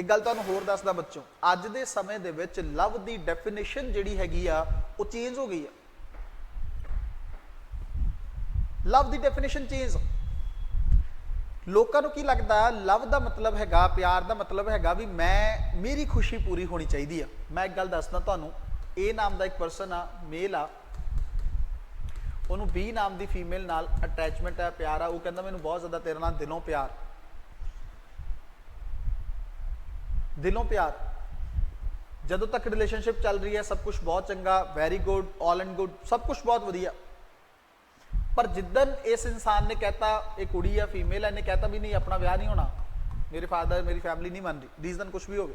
ਇੱਕ ਗੱਲ ਤੁਹਾਨੂੰ ਹੋਰ ਦੱਸਦਾ ਬੱਚੋ ਅੱਜ ਦੇ ਸਮੇਂ ਦੇ ਵਿੱਚ ਲਵ ਦੀ ਡੈਫੀਨੇਸ਼ਨ ਜਿਹੜੀ ਹੈਗੀ ਆ, ਉਹ ਚੇਂਜ ਹੋ ਗਈ ਆ। ਲਵ ਦੀ ਡੈਫੀਨੇਸ਼ਨ ਚੇਂਜ ਲੋਕਾਂ ਨੂੰ ਕੀ ਲੱਗਦਾ, ਲਵ ਦਾ ਮਤਲਬ ਹੈਗਾ, ਪਿਆਰ ਦਾ ਮਤਲਬ ਹੈਗਾ ਵੀ ਮੈਂ, ਮੇਰੀ ਖੁਸ਼ੀ ਪੂਰੀ ਹੋਣੀ ਚਾਹੀਦੀ ਆ। ਮੈਂ ਇੱਕ ਗੱਲ ਦੱਸਦਾ ਤੁਹਾਨੂੰ, A ਨਾਮ ਦਾ ਇੱਕ ਪਰਸਨ ਆ ਮੇਲ ਆ। ਉਹਨੂੰ B ਨਾਮ ਦੀ ਫੀਮੇਲ ਨਾਲ ਅਟੈਚਮੈਂਟ ਹੈ ਪਿਆਰ ਆ। ਉਹ ਕਹਿੰਦਾ ਮੈਨੂੰ ਬਹੁਤ ਜ਼ਿਆਦਾ ਤੇਰੇ ਨਾਲ ਦਿਲੋਂ ਪਿਆਰ। ਦਿਲੋਂ ਪਿਆਰ। ਜਦੋਂ ਤੱਕ ਰਿਲੇਸ਼ਨਸ਼ਿਪ ਚੱਲ ਰਹੀ ਹੈ, ਸਭ ਕੁਝ ਬਹੁਤ ਚੰਗਾ very good all and good ਸਭ ਕੁਝ ਬਹੁਤ ਵਧੀਆ। ਪਰ ਜਿੱਦਨ ਇਸ ਇਨਸਾਨ ਨੇ ਕਹਿਤਾ, ਇਹ ਕੁੜੀ ਆ ਫੀਮੇਲ ਹੈ ਨੇ ਕਹਿਤਾ ਵੀ ਨਹੀਂ, ਆਪਣਾ ਵਿਆਹ ਨਹੀਂ ਹੋਣਾ। ਮੇਰੇ ਫਾਦਰ ਮੇਰੀ ਫੈਮਿਲੀ ਨਹੀਂ ਮੰਨ ਰਹੀ। ਰੀਜ਼ਨ ਕੁਝ ਵੀ ਹੋਵੇ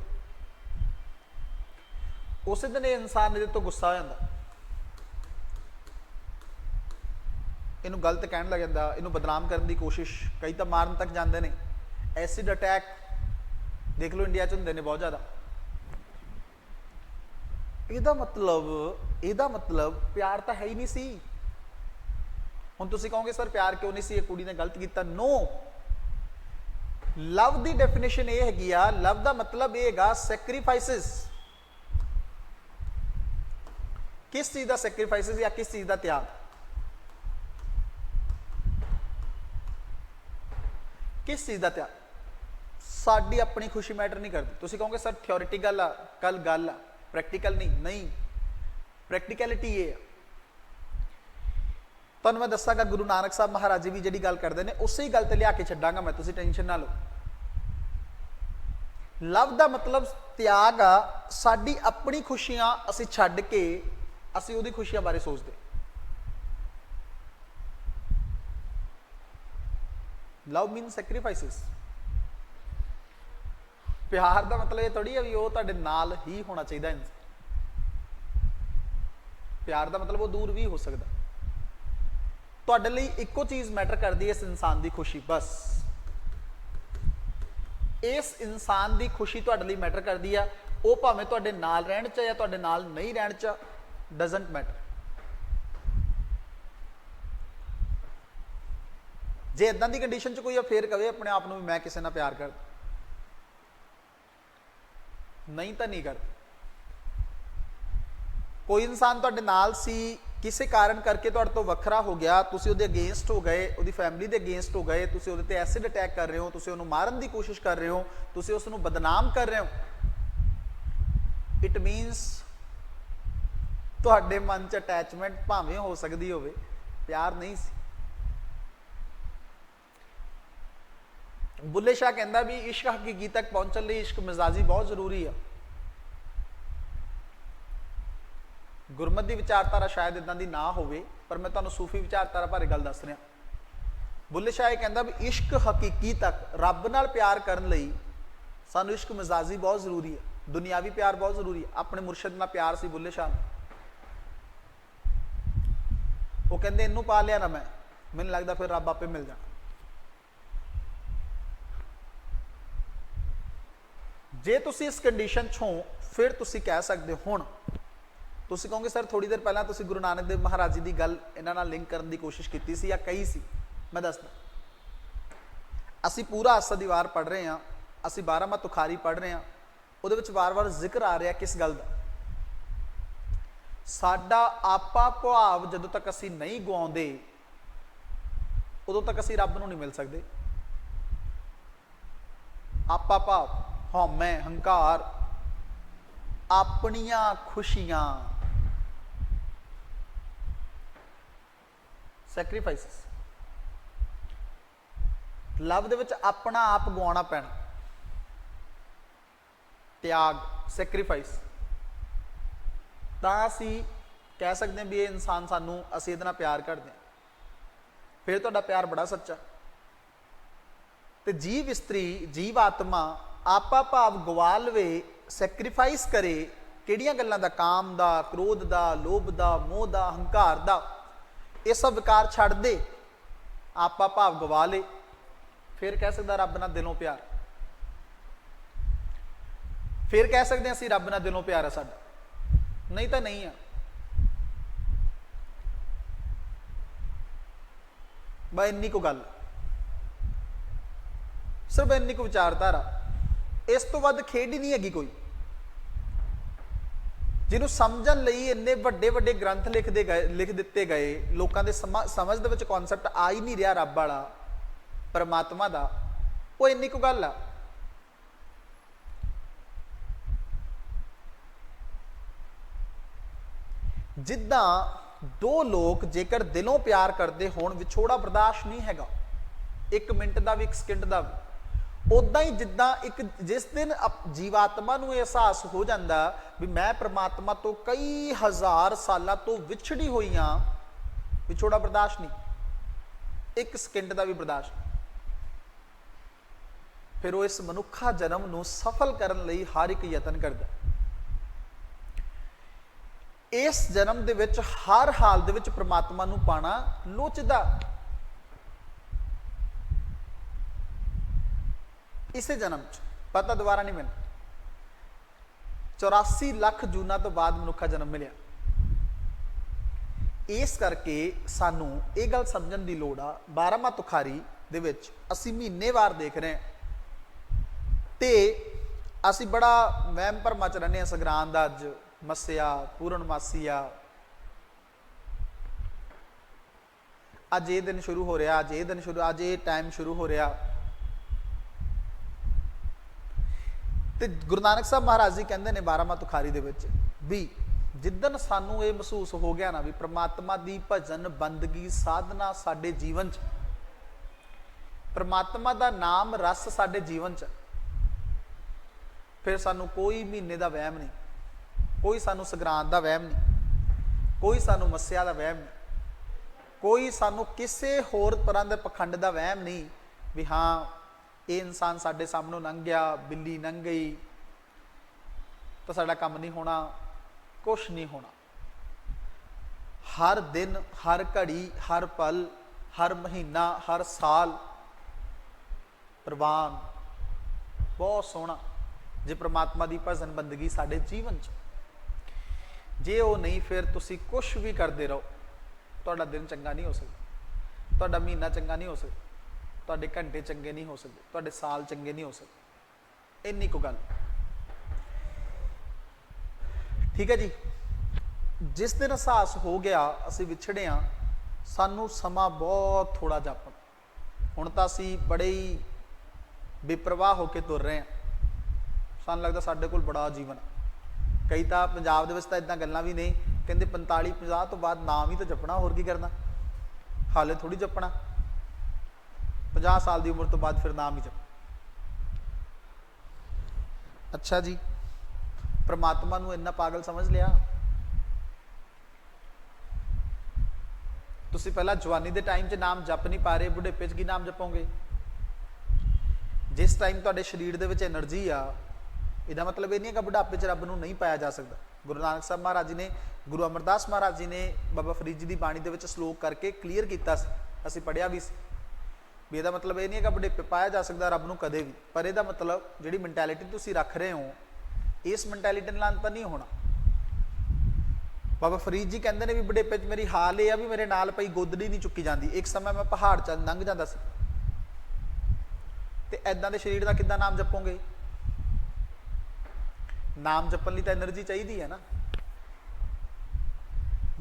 ਉਸੇ ਦਿਨ ਇਹ ਇਨਸਾਨ ਇਹਦੇ ਤੋਂ ਗੁੱਸਾ ਹੋ ਜਾਂਦਾ। ਇਹਨੂੰ ਗਲਤ ਕਹਿਣ ਲੱਗ ਜਾਂਦਾ, ਇਹਨੂੰ ਬਦਨਾਮ ਕਰਨ ਦੀ ਕੋਸ਼ਿਸ਼, ਕਈ ਤਾਂ ਮਾਰਨ ਤੱਕ ਜਾਂਦੇ ਨੇ। ਐਸਿਡ ਅਟੈਕ ਦੇਖ ਲਓ ਇੰਡੀਆ 'ਚ ਹੁੰਦੇ ਨੇ ਬਹੁਤ ਜ਼ਿਆਦਾ। ਇਹਦਾ ਮਤਲਬ ਇਹਦਾ ਮਤਲਬ ਪਿਆਰ ਤਾਂ ਹੈ ਹੀ ਨਹੀਂ ਸੀ। ਹੁਣ ਤੁਸੀਂ ਕਹੋਗੇ, ਸਰ, ਪਿਆਰ ਕਿਉਂ ਨਹੀਂ ਸੀ? ਇਹ ਕੁੜੀ ਨੇ ਗਲਤ ਕੀਤਾ। ਨੋ ਲਵ ਦੀ ਡੈਫੀਨੇਸ਼ਨ ਇਹ ਹੈਗੀ ਆ ਲਵ ਦਾ ਮਤਲਬ ਇਹ ਹੈਗਾ ਸੈਕਰੀਫਾਈਸਸ ਕਿਸ ਚੀਜ਼ ਦਾ ਸੈਕਰੀਫਾਈਸਸ ਜਾਂ ਕਿਸ ਚੀਜ਼ ਦਾ ਤਿਆਗ? ਕਿਸ ਚੀਜ਼ ਦਾ ਤਿਆਗ? ਸਾਡੀ ਆਪਣੀ ਖੁਸ਼ੀ ਮੈਟਰ ਨਹੀਂ ਕਰਦੀ। ਤੁਸੀਂ ਕਹੋਗੇ, ਸਰ ਥਿਓਰੀਟੀਕਲ ਆ ਕੱਲ ਗੱਲ ਆ ਪ੍ਰੈਕਟੀਕਲ ਨਹੀਂ। ਨਹੀਂ। ਪ੍ਰੈਕਟੀਕੈਲਿਟੀ ਇਹ ਆ। ਤੁਹਾਨੂੰ ਮੈਂ ਦੱਸਾਂਗਾ, ਗੁਰੂ ਨਾਨਕ ਸਾਹਿਬ ਮਹਾਰਾਜ ਜੀ ਵੀ ਜਿਹੜੀ ਗੱਲ ਕਰਦੇ ਨੇ, ਉਸੇ ਹੀ ਗੱਲ ਤੇ ਲਿਆ ਕੇ ਛੱਡਾਂਗਾ ਮੈਂ, ਤੁਸੀਂ ਟੈਨਸ਼ਨ ਨਾ ਲਓ। ਲਵ ਦਾ ਮਤਲਬ ਤਿਆਗ ਆ, ਸਾਡੀ ਆਪਣੀ ਖੁਸ਼ੀਆਂ ਅਸੀਂ ਛੱਡ ਕੇ ਅਸੀਂ ਉਹਦੀ ਖੁਸ਼ੀਆਂ ਬਾਰੇ ਸੋਚਦੇ। Love mean sacrifices. ਪਿਆਰ ਦਾ ਮਤਲਬ ਇਹ ਥੋੜੀ ਆ ਵੀ ਉਹ ਤੁਹਾਡੇ ਨਾਲ ਹੀ ਹੋਣਾ ਚਾਹੀਦਾ ਇਨਸਾਨ ਪਿਆਰ ਦਾ ਮਤਲਬ ਉਹ ਦੂਰ ਵੀ ਹੋ ਸਕਦਾ। ਤੁਹਾਡੇ ਲਈ ਇੱਕੋ ਚੀਜ਼ ਮੈਟਰ ਕਰਦੀ ਹੈ ਇਸ ਇਨਸਾਨ ਦੀ ਖੁਸ਼ੀ, ਬਸ। ਇਸ ਇਨਸਾਨ ਦੀ ਖੁਸ਼ੀ ਤੁਹਾਡੇ ਲਈ ਮੈਟਰ ਕਰਦੀ ਆ, ਉਹ ਭਾਵੇਂ ਤੁਹਾਡੇ ਨਾਲ ਰਹਿਣ ਚ ਜਾਂ ਤੁਹਾਡੇ ਨਾਲ ਨਹੀਂ ਰਹਿਣ ਚ ਡਸਨਟ ਮੈਟਰ ਜੇ ਇਦਾਂ ਦੀ ਕੰਡੀਸ਼ਨ ਚ ਕੋਈ ਆ, ਫੇਰ ਕਵੇ ਆਪਣੇ ਆਪ ਨੂੰ ਵੀ ਮੈਂ ਕਿਸੇ ਨਾਲ ਪਿਆਰ ਕਰਦਾ। ਨਹੀਂ ਤਾਂ ਨਹੀਂ ਕਰਦਾ ਕੋਈ ਇਨਸਾਨ ਤੁਹਾਡੇ ਨਾਲ ਸੀ, ਕਿਸੇ ਕਾਰਨ ਕਰਕੇ ਤੁਹਾਡੇ ਤੋਂ ਵੱਖਰਾ ਹੋ ਗਿਆ, ਤੁਸੀਂ ਉਹਦੇ ਅਗੇਂਸਟ ਹੋ ਗਏ, ਉਹਦੀ ਫੈਮਿਲੀ ਦੇ ਅਗੇਂਸਟ ਹੋ ਗਏ, ਤੁਸੀਂ ਉਹਦੇ ਤੇ ਐਸਿਡ ਅਟੈਕ ਕਰ ਰਹੇ ਹੋ, ਤੁਸੀਂ ਉਹਨੂੰ ਮਾਰਨ ਦੀ ਕੋਸ਼ਿਸ਼ ਕਰ ਰਹੇ ਹੋ, ਤੁਸੀਂ ਉਸ ਨੂੰ ਬਦਨਾਮ ਕਰ ਰਹੇ ਹੋ। ਇਟ ਮੀਨਸ ਤੁਹਾਡੇ ਮਨ 'ਚ ਅਟੈਚਮੈਂਟ ਭਾਵੇਂ ਹੋ ਸਕਦੀ ਹੋਵੇ, ਪਿਆਰ ਨਹੀਂ ਸੀ। ਬੁੱਲੇ ਸ਼ਾਹ ਕਹਿੰਦਾ ਵੀ ਇਸ਼ਕ ਹਕੀਕੀ ਤੱਕ ਪਹੁੰਚਣ ਲਈ ਇਸ਼ਕ ਮਿਜ਼ਾਜੀ ਬਹੁਤ ਜ਼ਰੂਰੀ ਆ। ਗੁਰਮਤ ਦੀ ਵਿਚਾਰਧਾਰਾ ਸ਼ਾਇਦ ਇਦਾਂ ਦੀ ਨਾ ਹੋਵੇ, ਪਰ ਮੈਂ ਤੁਹਾਨੂੰ ਸੂਫੀ ਵਿਚਾਰਧਾਰਾ ਬਾਰੇ ਗੱਲ ਦੱਸ ਰਿਹਾ। ਬੁੱਲੇ ਸ਼ਾਹ ਇਹ ਕਹਿੰਦਾ ਵੀ ਇਸ਼ਕ ਹਕੀਕੀ ਤੱਕ ਰੱਬ ਨਾਲ ਪਿਆਰ ਕਰਨ ਲਈ ਸਾਨੂੰ ਇਸ਼ਕ ਮਿਜ਼ਾਜੀ ਬਹੁਤ ਜ਼ਰੂਰੀ ਹੈ ਦੁਨਿਆਵੀ ਪਿਆਰ ਬਹੁਤ ਜ਼ਰੂਰੀ ਹੈ ਆਪਣੇ ਮੁਰਸ਼ਿਦ ਨਾਲ ਪਿਆਰ ਸੀ ਬੁੱਲੇ ਸ਼ਾਹ ਨੂੰ ਉਹ ਕਹਿੰਦੇ, ਇਹਨੂੰ ਪਾ ਲਿਆ ਨਾ ਮੈਂ। ਮੈਨੂੰ ਲੱਗਦਾ ਫਿਰ ਰੱਬ ਆਪੇ ਮਿਲ ਜਾਣਾ। ਜੇ ਤੁਸੀਂ ਇਸ ਕੰਡੀਸ਼ਨ 'ਚ ਹੋ, ਫਿਰ ਤੁਸੀਂ ਕਹਿ ਸਕਦੇ ਹੋ, ਹੁਣ ਤੁਸੀਂ ਕਹੋਗੇ, ਸਰ ਥੋੜੀ ਦੇਰ ਪਹਿਲਾਂ ਤੁਸੀਂ ਗੁਰੂ ਨਾਨਕ ਦੇਵ ਮਹਾਰਾਜ ਜੀ ਦੀ ਗੱਲ ਇਹਨਾਂ ਨਾਲ ਲਿੰਕ ਕਰਨ ਦੀ ਕੋਸ਼ਿਸ਼ ਕੀਤੀ ਸੀ ਜਾਂ ਕਹੀ ਸੀ? ਮੈਂ ਦੱਸਦਾ। ਅਸੀਂ ਪੂਰਾ ਅਸਾ ਦੀਵਾਰ ਪੜ ਰਹੇ ਹਾਂ, ਅਸੀਂ 12 ਮਾ ਤੁਖਾਰੀ ਪੜ ਰਹੇ ਹਾਂ, ਉਹਦੇ ਵਿੱਚ ਵਾਰ-ਵਾਰ ਜ਼ਿਕਰ ਆ ਰਿਹਾ ਕਿਸ ਗੱਲ ਦਾ? ਸਾਡਾ ਆਪਾ ਭਾਵ ਜਦੋਂ ਤੱਕ ਅਸੀਂ ਨਹੀਂ ਗਵਾਉਂਦੇ ਉਦੋਂ ਤੱਕ ਅਸੀਂ ਰੱਬ ਨੂੰ ਨਹੀਂ ਮਿਲ ਸਕਦੇ। ਆਪਾ ਭਾਵ। ਹਉਮੈ ਹੰਕਾਰ, ਆਪਣੀਆਂ ਖੁਸ਼ੀਆਂ। ਸੈਕਰੀਫਾਈਸਸ ਲਵ ਦੇ ਵਿੱਚ ਆਪਣਾ ਆਪ ਗਵਾਉਣਾ ਪੈਣਾ। ਤਿਆਗ ਸੈਕਰੀਫਾਈਸ ਤਾਂ ਅਸੀਂ ਕਹਿ ਸਕਦੇ ਹਾਂ ਵੀ ਇਹ ਇਨਸਾਨ ਸਾਨੂੰ ਅਸੀਂ ਇਹਦੇ ਨਾਲ ਪਿਆਰ ਕਰਦੇ ਹਾਂ। ਫਿਰ ਤੁਹਾਡਾ ਪਿਆਰ ਬੜਾ ਸੱਚਾ। ਤੇ ਜੀਵ ਇਸਤਰੀ, ਜੀਵ ਆਤਮਾ ਆਪਾ ਭਾਵ ਗਵਾ ਲਵੇ ਸੈਕਰੀਫਾਈਸ ਕਰੇ, ਕਿਹੜੀਆਂ ਗੱਲਾਂ ਦਾ, ਕਾਮ ਦਾ, ਕ੍ਰੋਧ ਦਾ, ਲੋਭ ਦਾ, ਮੋਹ ਦਾ, ਹੰਕਾਰ ਦਾ, ਇਹ ਸਭ ਵਿਕਾਰ ਛੱਡ ਦੇ। ਆਪਾ ਭਾਵ ਗਵਾ ਲੇ ਫਿਰ ਕਹਿ ਸਕਦਾ ਰੱਬ ਨਾਲ ਦਿਲੋਂ ਪਿਆਰ। ਫਿਰ ਕਹਿ ਸਕਦੇ ਹਾਂ ਅਸੀਂ ਰੱਬ ਨਾਲ ਦਿਲੋਂ ਪਿਆਰ ਆ ਸਾਡਾ। ਨਹੀਂ ਤਾਂ ਨਹੀਂ ਆ। ਬਾ ਇੰਨੀ ਕੋ ਗੱਲ ਸਿਰਫ ਇੰਨੀ ਕੋ ਵਿਚਾਰਧਾਰਾ। ਇਸ ਤੋਂ ਵੱਧ ਖੇਡ ਹੀ ਨਹੀਂ ਹੈਗੀ ਕੋਈ। ਜਿਹਨੂੰ ਸਮਝਣ ਲਈ ਇੰਨੇ ਵੱਡੇ ਵੱਡੇ ਗ੍ਰੰਥ ਲਿਖਦੇ ਗਏ, ਲਿਖ ਦਿੱਤੇ ਗਏ, ਲੋਕਾਂ ਦੇ ਸਮਾ- ਸਮਝ ਦੇ ਵਿੱਚ ਕਨਸੈਪਟ ਆ ਹੀ ਨਹੀਂ ਰਿਹਾ ਰੱਬ ਵਾਲਾ, ਪਰਮਾਤਮਾ ਦਾ, ਉਹ ਇੰਨੀ ਕੁ ਗੱਲ ਆ। ਜਿੱਦਾਂ ਦੋ ਲੋਕ ਜੇਕਰ ਦਿਲੋਂ ਪਿਆਰ ਕਰਦੇ ਹੋਣ, ਵਿਛੋੜਾ ਬਰਦਾਸ਼ਤ ਨਹੀਂ ਹੈਗਾ। ਇੱਕ ਮਿੰਟ ਦਾ ਵੀ, ਇੱਕ ਸਕਿੰਟ ਦਾ ਵੀ। ਉਦਾਂ ਹੀ ਜਿੱਦਾਂ ਇੱਕ ਜਿਸ ਦਿਨ ਅਪ- ਜੀਵਾਤਮਾ ਨੂੰ ਇਹ ਅਹਿਸਾਸ ਹੋ ਜਾਂਦਾ ਵੀ ਮੈਂ ਪ੍ਰਮਾਤਮਾ ਤੋਂ ਕਈ ਹਜ਼ਾਰ ਸਾਲਾਂ ਤੋਂ ਵਿਛੜੀ ਹੋਈ ਹਾਂ ਵਿਛੋੜਾ ਬਰਦਾਸ਼ਤ ਨਹੀਂ। ਇੱਕ ਸਕਿੰਟ ਦਾ ਵੀ ਬਰਦਾਸ਼ਤ ਫਿਰ ਉਹ ਇਸ ਮਨੁੱਖਾ ਜਨਮ ਨੂੰ ਸਫਲ ਕਰਨ ਲਈ ਹਰ ਇੱਕ ਯਤਨ ਕਰਦਾ। ਇਸ ਜਨਮ ਦੇ ਵਿੱਚ ਹਰ ਹਾਲ ਦੇ ਵਿੱਚ ਪ੍ਰਮਾਤਮਾ ਨੂੰ ਪਾਣਾ ਲੋਚਦਾ। ਇਸੇ ਜਨਮ ਚ, ਪਤਾ ਦੁਬਾਰਾ ਨਹੀਂ ਮਿਲਣਾ 84 ਲੱਖ ਜੂਨਾਂ ਤੋਂ ਬਾਅਦ ਮਨੁੱਖਾ ਜਨਮ ਮਿਲਿਆ। ਇਸ ਕਰਕੇ ਸਾਨੂੰ ਇਹ ਗੱਲ ਸਮਝਣ ਦੀ ਲੋੜ ਆ 12ਵਾਂ ਤੁਖਾਰੀ ਦੇ ਵਿੱਚ ਅਸੀਂ ਮਹੀਨੇਵਾਰ ਦੇਖ ਰਹੇ ਹਾਂ। ਤੇ ਅਸੀਂ ਬੜਾ ਵਹਿਮ ਭਰਮਾਂ ਚ ਰਹਿੰਦੇ ਹਾਂ, ਸੰਗਰਾਂਦ ਦਾ ਅੱਜ ਮੱਸਿਆ ਪੂਰਨਮਾਸੀ ਆ ਅੱਜ ਇਹ ਦਿਨ ਸ਼ੁਰੂ ਹੋ ਰਿਹਾ, ਅੱਜ ਇਹ ਦਿਨ ਸ਼ੁਰੂ, ਅੱਜ ਇਹ ਟਾਈਮ ਸ਼ੁਰੂ ਹੋ ਰਿਹਾ। ਤੇ ਗੁਰੂ ਨਾਨਕ ਸਾਹਿਬ ਮਹਾਰਾਜ ਜੀ ਕਹਿੰਦੇ ਨੇ 12ਵਾਂ ਤੁਖਾਰੀ ਦੇ ਵਿੱਚ ਵੀ ਜਿੱਦਨ ਸਾਨੂੰ ਇਹ ਮਹਿਸੂਸ ਹੋ ਗਿਆ ਨਾ ਵੀ ਪ੍ਰਮਾਤਮਾ ਦੀ ਭਜਨ ਬੰਦਗੀ ਸਾਧਨਾ ਸਾਡੇ ਜੀਵਨ 'ਚ, ਪ੍ਰਮਾਤਮਾ ਦਾ ਨਾਮ ਰਸ ਸਾਡੇ ਜੀਵਨ 'ਚ, ਫਿਰ ਸਾਨੂੰ ਕੋਈ ਮਹੀਨੇ ਦਾ ਵਹਿਮ ਨਹੀਂ, ਕੋਈ ਸਾਨੂੰ ਸੰਗਰਾਂਦ ਦਾ ਵਹਿਮ ਨਹੀਂ, ਕੋਈ ਸਾਨੂੰ ਮੱਸਿਆ ਦਾ ਵਹਿਮ ਨਹੀਂ, ਕੋਈ ਸਾਨੂੰ ਕਿਸੇ ਹੋਰ ਤਰ੍ਹਾਂ ਦੇ ਪਖੰਡ ਦਾ ਵਹਿਮ ਨਹੀਂ ਵੀ ਹਾਂ ਇਹ ਇਨਸਾਨ ਸਾਡੇ ਸਾਹਮਣੋਂ ਲੰਘ ਗਿਆ, ਬਿੱਲੀ ਲੰਘ ਗਈ, ਤਾਂ ਸਾਡਾ ਕੰਮ ਨਹੀਂ ਹੋਣਾ, ਕੁਛ ਨਹੀਂ ਹੋਣਾ। ਹਰ ਦਿਨ, ਹਰ ਘੜੀ, ਹਰ ਪਲ, ਹਰ ਮਹੀਨਾ, ਹਰ ਸਾਲ ਪ੍ਰਵਾਨ ਬਹੁਤ ਸੋਹਣਾ, ਜੇ ਪ੍ਰਮਾਤਮਾ ਦੀ ਭਜਨ ਬੰਦਗੀ ਸਾਡੇ ਜੀਵਨ 'ਚ। ਜੇ ਉਹ ਨਹੀਂ, ਫਿਰ ਤੁਸੀਂ ਕੁਝ ਵੀ ਕਰਦੇ ਰਹੋ, ਤੁਹਾਡਾ ਦਿਨ ਚੰਗਾ ਨਹੀਂ ਹੋ ਸਕਦਾ, ਤੁਹਾਡਾ ਮਹੀਨਾ ਚੰਗਾ ਨਹੀਂ ਹੋ ਸਕਦਾ। ਤੁਹਾਡੇ ਘੰਟੇ ਚੰਗੇ ਨਹੀਂ ਹੋ ਸਕਦੇ, ਤੁਹਾਡੇ ਸਾਲ ਚੰਗੇ ਨਹੀਂ ਹੋ ਸਕਦੇ। ਇੰਨੀ ਕੁ ਗੱਲ। ਠੀਕ ਹੈ ਜੀ? ਜਿਸ ਦਿਨ ਅਹਿਸਾਸ ਹੋ ਗਿਆ, ਅਸੀਂ ਵਿਛੜੇ ਆ ਸਾਨੂੰ ਸਮਾਂ ਬਹੁਤ ਥੋੜਾ ਜਾਪਣ। ਹੁਣ ਤਾਂ ਅਸੀਂ ਬੜੇ ਹੀ ਬੇਪਰਵਾਹ ਹੋ ਕੇ ਤੁਰ ਰਹੇ ਆ ਸਾਨੂੰ ਲੱਗਦਾ ਸਾਡੇ ਕੋਲ ਬੜਾ ਜੀਵਨ ਆ। ਕਈ ਤਾਂ ਪੰਜਾਬ ਦੇ ਵਿੱਚ ਤਾਂ ਇਦਾਂ ਗੱਲਾਂ ਵੀ ਨਹੀਂ ਕਹਿੰਦੇ 45 50 ਤੋਂ ਬਾਅਦ ਨਾਮ ਹੀ ਤਾਂ ਜਪਣਾ, ਹੋਰ ਕੀ ਕਰਨਾ? ਹਾਲੇ ਥੋੜੀ ਜਪਣਾ। 50 ਸਾਲ ਦੀ ਉਮਰ ਤੋਂ ਬਾਅਦ ਫਿਰ ਨਾਮ ਹੀ ਜਪ। ਅੱਛਾ ਜੀ, ਪਰਮਾਤਮਾ ਨੂੰ ਇੰਨਾ ਪਾਗਲ ਸਮਝ ਲਿਆ। ਤੁਸੀਂ ਪਹਿਲਾਂ ਜਵਾਨੀ ਦੇ ਟਾਈਮ 'ਚ ਨਾਮ ਜਪ ਨਹੀਂ ਪਾ ਰਹੇ, ਬੁਢੇਪੇ 'ਚ ਕੀ ਨਾਮ ਜਪੋਗੇ? ਜਿਸ ਟਾਈਮ ਤੁਹਾਡੇ ਸਰੀਰ ਦੇ ਵਿੱਚ એનર્ਜੀ ਆ, ਇਹਦਾ ਮਤਲਬ ਇਹ ਨਹੀਂ ਹੈ ਕਿ ਬੁਢਾਪੇ 'ਚ ਰੱਬ ਨੂੰ ਨਹੀਂ ਪਾਇਆ ਜਾ ਸਕਦਾ। ਗੁਰੂ ਨਾਨਕ ਸਾਹਿਬ ਮਹਾਰਾਜ ਜੀ ਨੇ, ਗੁਰੂ ਅਮਰਦਾਸ ਮਹਾਰਾਜ ਜੀ ਨੇ ਬਾਬਾ ਫਰੀਦ ਜੀ ਦੀ ਬਾਣੀ ਦੇ ਵਿੱਚ ਸ਼ਲੋਕ ਕਰਕੇ ਕਲੀਅਰ ਕੀਤਾ ਸੀ। ਅਸੀਂ ਪੜਿਆ ਵੀ ਸੀ। ਵੀ ਇਹਦਾ ਮਤਲਬ ਇਹ ਨਹੀਂ ਹੈ ਕਿ ਵਡੇਪੇ ਪਾਇਆ ਜਾ ਸਕਦਾ ਰੱਬ ਨੂੰ ਕਦੇ ਵੀ। ਪਰ ਇਹਦਾ ਮਤਲਬ ਜਿਹੜੀ ਮੈਂਟੈਲਿਟੀ ਤੁਸੀਂ ਰੱਖ ਰਹੇ ਹੋ, ਇਸ ਮੈਂਟੈਲਿਟੀ ਨਾਲ ਤਾਂ ਨਹੀਂ ਹੋਣਾ। ਬਾਬਾ ਫਰੀਦ ਜੀ ਕਹਿੰਦੇ ਨੇ ਵੀ ਵਡੇਪੇ 'ਚ ਮੇਰੀ ਹਾਲ ਇਹ ਆ ਵੀ ਮੇਰੇ ਨਾਲ ਪਈ ਗੋਦੜੀ ਨਹੀਂ ਚੁੱਕੀ ਜਾਂਦੀ। ਇੱਕ ਸਮਾਂ ਮੈਂ ਪਹਾੜ 'ਚ ਲੰਘ ਜਾਂਦਾ ਸੀ। ਤੇ ਐਦਾਂ ਦੇ ਸਰੀਰ ਦਾ ਕਿੱਦਾਂ ਨਾਮ ਜਪੋਗੇ? ਨਾਮ ਜਪਣ ਲਈ ਤਾਂ એનર્ਜੀ ਚਾਹੀਦੀ ਹੈ ਨਾ।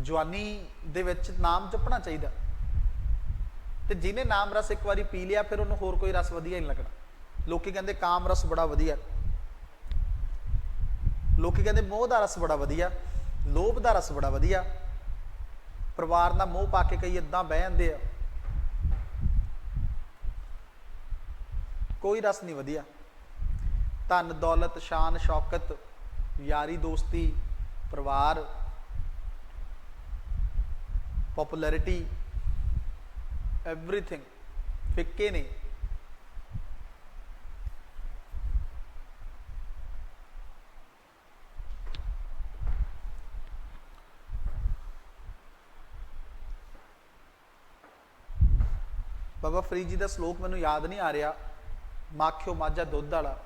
ਜਵਾਨੀ ਦੇ ਵਿੱਚ ਨਾਮ ਜਪਣਾ ਚਾਹੀਦਾ। ਤੇ ਜਿਹਨੇ ਨਾਮ ਰਸ ਇੱਕ ਵਾਰੀ ਪੀ ਲਿਆ, ਫਿਰ ਉਹਨੂੰ ਹੋਰ ਕੋਈ ਰਸ ਵਧੀਆ ਨਹੀਂ ਲੱਗਣਾ। ਲੋਕੀ ਕਹਿੰਦੇ ਕਾਮ ਰਸ ਬੜਾ ਵਧੀਆ। ਲੋਕੀ ਕਹਿੰਦੇ ਮੋਹ ਦਾ ਰਸ ਬੜਾ ਵਧੀਆ, ਲੋਭ ਦਾ ਰਸ ਬੜਾ ਵਧੀਆ। ਪਰਿਵਾਰ ਦਾ ਮੋਹ ਪਾ ਕੇ ਕਈ ਇਦਾਂ ਬਹਿ ਜਾਂਦੇ ਆ। ਕੋਈ ਰਸ ਨਹੀਂ ਵਧੀਆ। ਧਨ, ਦੌਲਤ, ਸ਼ਾਨ, ਸ਼ੌਕਤ, ਯਾਰੀ, ਦੋਸਤੀ, ਪਰਿਵਾਰ ਪਪੂਲੈਰਿਟੀ ਐਵਰੀਥਿੰਗ ਫਿੱਕੇ ਨੇ ਬਾਬਾ ਫਰੀਦ ਜੀ ਦਾ ਸ਼ਲੋਕ ਮੈਨੂੰ ਯਾਦ ਨਹੀਂ ਆ ਰਿਹਾ। ਮਾਖਿਓ ਮਾਝਾ ਦੁੱਧ ਵਾਲਾ।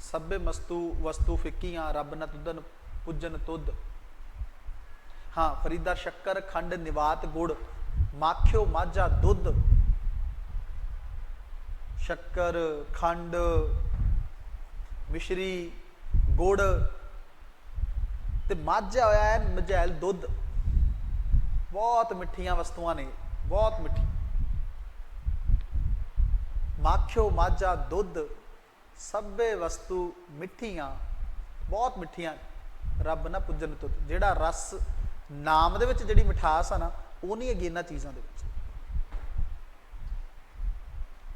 ਸਭੇ ਮਸਤੂ ਵਸਤੂ ਫਿੱਕੀਆਂ, ਰੱਬ ਨ ਤੁਦਨ ਪੁੱਜਨ ਤੁਧ। ਹਾਂ, ਫਰੀਦਾ ਸ਼ੱਕਰ, ਖੰਡ, ਨਿਵਾਤ, ਗੁੜ। ਮਾਖਿਓ ਮਾਝਾ ਦੁੱਧ, ਸ਼ੱਕਰ, ਖੰਡ, ਮਿਸ਼ਰੀ, ਗੁੜ ਤੇ ਮਾਝਾ ਹੋਇਆ ਹੈ ਮਝੈਲ ਦੁੱਧ। ਬਹੁਤ ਮਿੱਠੀਆਂ ਵਸਤੂਆਂ ਨੇ, ਬਹੁਤ ਮਿੱਠੀ। ਮਾਖਿਓ ਮਾਝਾ ਦੁੱਧ, ਸਭੇ ਵਸਤੂ ਮਿੱਠੀਆਂ, ਬਹੁਤ ਮਿੱਠੀਆਂ। ਰੱਬ ਨਾ ਪੁੱਜਣ ਤੁਤ ਜਿਹੜਾ ਰਸ ਨਾਮ ਦੇ ਵਿੱਚ ਜਿਹੜੀ ਮਿਠਾਸ ਆ ਨਾ ਉਹ ਨਹੀਂ ਹੈਗੀ ਇਹਨਾਂ ਚੀਜ਼ਾਂ ਦੇ ਵਿੱਚ।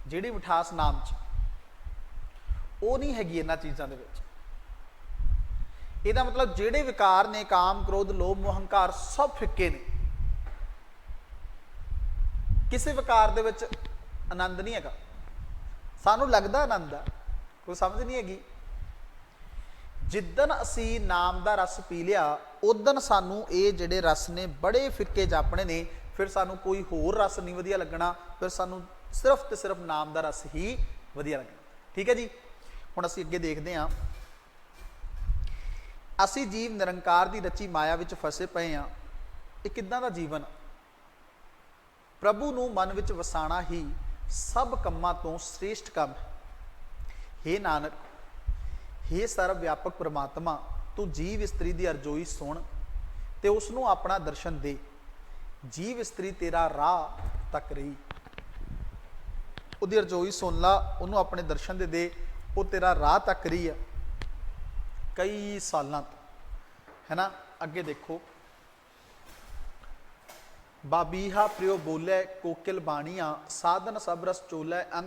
ਜਿਹੜੀ ਮਿਠਾਸ ਨਾਮ 'ਚ ਉਹ ਨਹੀਂ ਹੈਗੀ ਇਹਨਾਂ ਚੀਜ਼ਾਂ ਦੇ ਵਿੱਚ। ਇਹਦਾ ਮਤਲਬ ਜਿਹੜੇ ਵਿਕਾਰ ਨੇ, ਕਾਮ, ਕ੍ਰੋਧ, ਲੋਭ ਮੋਹ ਹੰਕਾਰ ਸਭ ਫਿੱਕੇ ਨੇ। ਕਿਸੇ ਵਿਕਾਰ ਦੇ ਵਿੱਚ ਆਨੰਦ ਨਹੀਂ ਹੈਗਾ। ਸਾਨੂੰ ਲੱਗਦਾ ਆਨੰਦ ਆ, ਕੋਈ ਸਮਝ ਨਹੀਂ ਹੈਗੀ। ਜਿੱਦਨ ਅਸੀਂ ਨਾਮ ਦਾ ਰਸ ਪੀ ਲਿਆ ਉਦਨ ਸਾਨੂੰ ਇਹ ਜਿਹੜੇ ਰਸ ਨੇ ਬੜੇ ਫਿੱਕੇ ਜਾਪਣੇ ਨੇ, ਫਿਰ ਸਾਨੂੰ ਕੋਈ ਹੋਰ ਰਸ ਨਹੀਂ ਵਧੀਆ ਲੱਗਣਾ, ਫਿਰ ਸਾਨੂੰ ਸਿਰਫ ਤੇ ਸਿਰਫ ਨਾਮ ਦਾ ਰਸ ਹੀ ਵਧੀਆ ਲੱਗਣਾ। ਠੀਕ ਹੈ ਜੀ? ਹੁਣ ਅਸੀਂ ਅੱਗੇ ਦੇਖਦੇ ਹਾਂ। ਅਸੀਂ ਜੀਵ ਨਿਰੰਕਾਰ ਦੀ ਰਚੀ ਮਾਇਆ ਵਿੱਚ ਫਸੇ ਪਏ ਹਾਂ। ਇਹ ਕਿੱਦਾਂ ਦਾ ਜੀਵਨ? ਪ੍ਰਭੂ ਨੂੰ ਮਨ ਵਿੱਚ ਵਸਾਣਾ ਹੀ ਸਭ ਕੰਮਾਂ ਤੋਂ ਸ੍ਰੇਸ਼ਟ ਕੰਮ ਹੈ। हे ਨਾਨਕ हे ਸਰਵ ਵਿਆਪਕ ਪ੍ਰਮਾਤਮਾ, ਤੂੰ ਜੀਵ ਇਸਤਰੀ ਦੀ ਅਰਜ਼ੋਈ ਸੁਣ ਤੇ ਉਸ ਨੂੰ ਆਪਣਾ ਦਰਸ਼ਨ ਦੇ। ਜੀਵ ਇਸਤਰੀ ਤੇਰਾ ਰਾਹ ਤੱਕ ਰਹੀ। ਉਹਦੀ ਅਰਜ਼ੋਈ ਸੁਣ ਲਾ, ਉਹਨੂੰ ਆਪਣੇ ਦਰਸ਼ਨ ਦੇ ਦੇ, ਉਹ ਤੇਰਾ ਰਾਹ ਤੱਕ ਰਹੀ ਆ ਕਈ ਸਾਲਾਂ ਤੋਂ, ਹੈ ਨਾ? ਅੱਗੇ ਦੇਖੋ। ਬਾਬੀਹਾ ਪ੍ਰਿਓ ਬੋਲੇ, ਕੋਕਿਲ ਬਾਣੀਆਂ, ਸਾਧਨ ਸਭ ਰਸ ਚੋਲੇ